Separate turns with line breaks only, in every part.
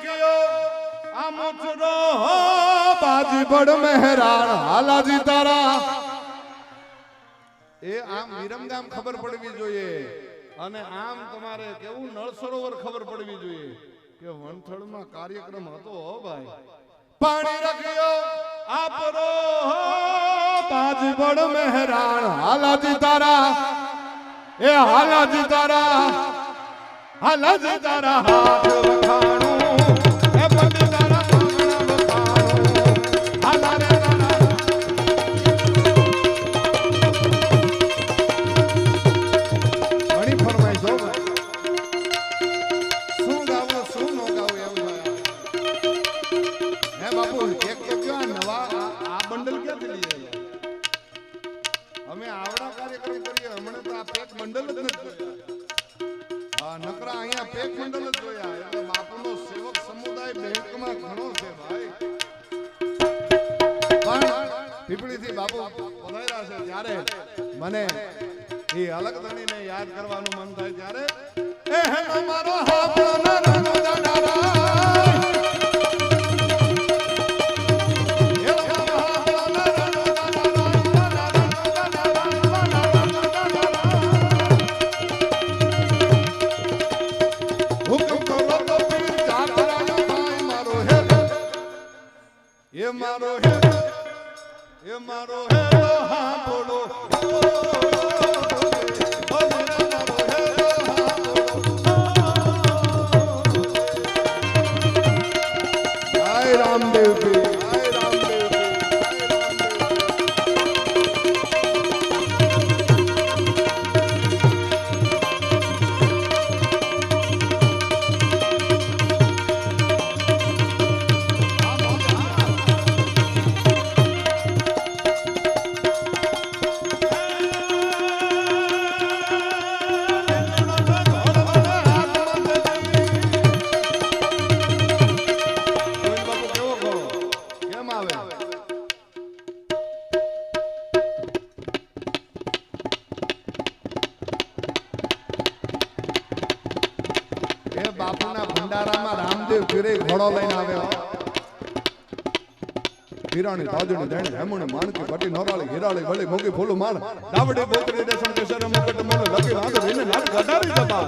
રખ્યો આ મુચરો બાજી બડ મહેરાણ હાલાજી તારા. એ આમ વિરમગામ ખબર પડવી જોઈએ. અને આમ તમારે કેવું નળ સરોવર ખબર પડવી જોઈએ કે વંથળમાં કાર્યક્રમ હતો હો ભાઈ. પાણી રખ્યો આપરો બાજી બડ મહેરાણ હાલાજી તારા. એ હાલાજી તારા. હાલાજી તારા. હાથ બંડલ જ જોયા. એટલે બાપુનો સેવક સમુદાય બેંકમાં ઘણો છે ભાઈ. એ અલગ ધણીને યાદ કરવાનું મન થાય ત્યારે હિરાણી તાજણી દેણી હેમણી માણકી ભટી નોરાળી હીરાળી વળી મોગી ફૂલું માળ દાવડી બોકડી દેશમ કેસર મુકટ મોલ લકી વાંધ રીને લાડ ગડારી જતા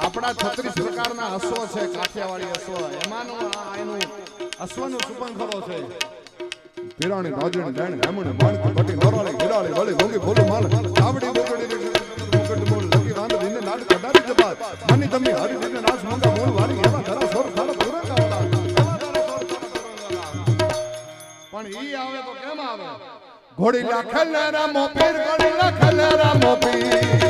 આપણા છત્રીસ પ્રકારના અશ્વ છે, કાઠિયાવાડી અશ્વ. એમાંનું આ એનું અશ્વનું સુપંખરો છે. પિરાણી રાજણી દેણી હેમણી માણકી ભટી નોરાળી હીરાળી વળી મોગી ફૂલું માળ ઘોડી લખલેરા મોપીર ઘોડી લખલેરા રામો એના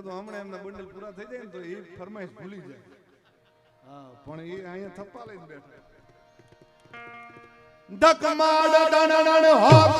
કીધું, હમણાં એમના બંડલ પૂરા થઈ જાય ને તો એ ફરમાઈશ ભૂલી જાય. હા, પણ એ અહીંયા થપ્પા લઈને બેઠા. ધકમાડ દણડણ હોક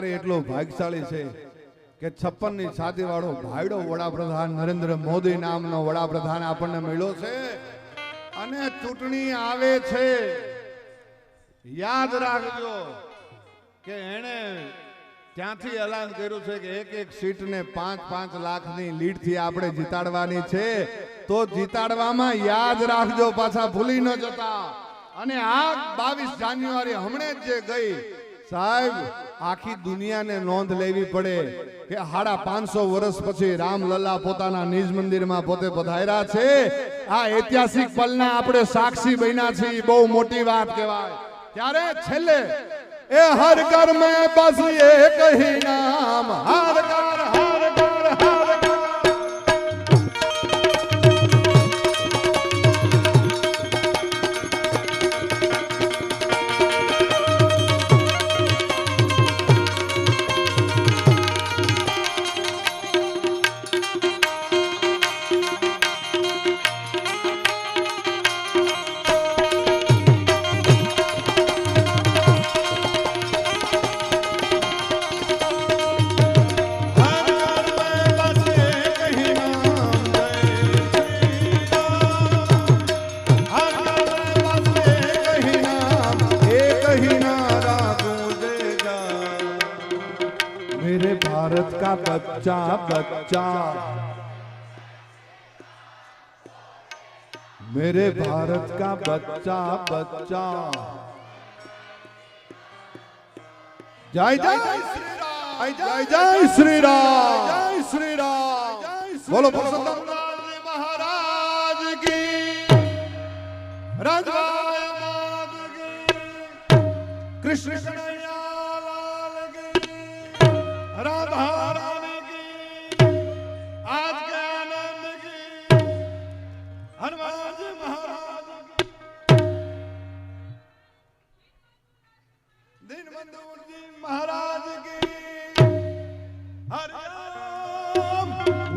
અત્યારે એટલો ભાગશાળી છે કે છપ્પનની છાતી વાળો ભાઈડો વડાપ્રધાન નરેન્દ્ર મોદી નામનો વડાપ્રધાન આપણને મળ્યો છે. અને ચૂંટણી આવે છે. યાદ રાખજો કે એણે ત્યાંથી એલાન કર્યું છે કે એક એક સીટને પાંચ પાંચ લાખની લીડથી આપણે જીતાડવાની છે. તો જીતાડવામાં યાદ રાખજો, પાછા ભૂલી ન જતા. અને આ બાવીસ જાન્યુઆરી હમણે જ જે ગઈ સાહેબ, આખી દુનિયાને નોંધ લેવી પડે કે સાડા પાંચસો વર્ષ પછી રામલલ્લા પોતાના નિજ મંદિરમાં પોતે પધાર્યા છે. આ ઐતિહાસિક પલના આપણે સાક્ષી બન્યા છીએ, બહુ મોટી વાત કહેવાય. ત્યારે છેલ્લે, એ હર ઘર મેં બસ એક ही નામ, હર ઘર बच्चा बच्चा। मेरे भारत का बच्चा बच्चा। जय जय जय जय श्री राम जय श्री राम बोलो पुरुषोत्तम महाराज की। कृष्ण लाल राधा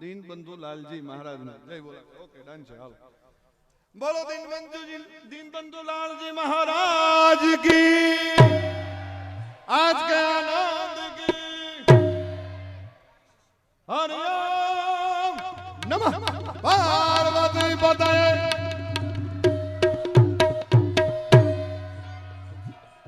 દીન બંધુ લાલજી મહારાજ ને. જય કી. આજ કે આનંદ પાર્વતી પતય.